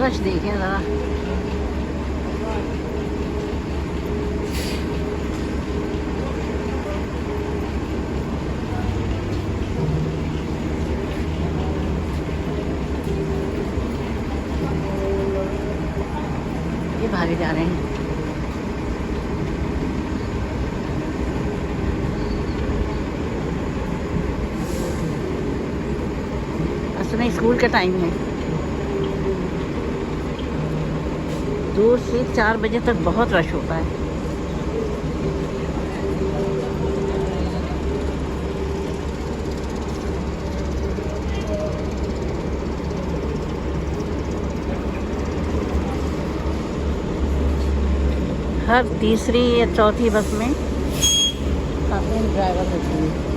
Rush देखें ज़रा ये भागे जा रहे हैं। असल में स्कूल का टाइम है। दो से चार बजे तक बहुत रश होता है। हर तीसरी या चौथी बस में काफ़ी ड्राइवर होती है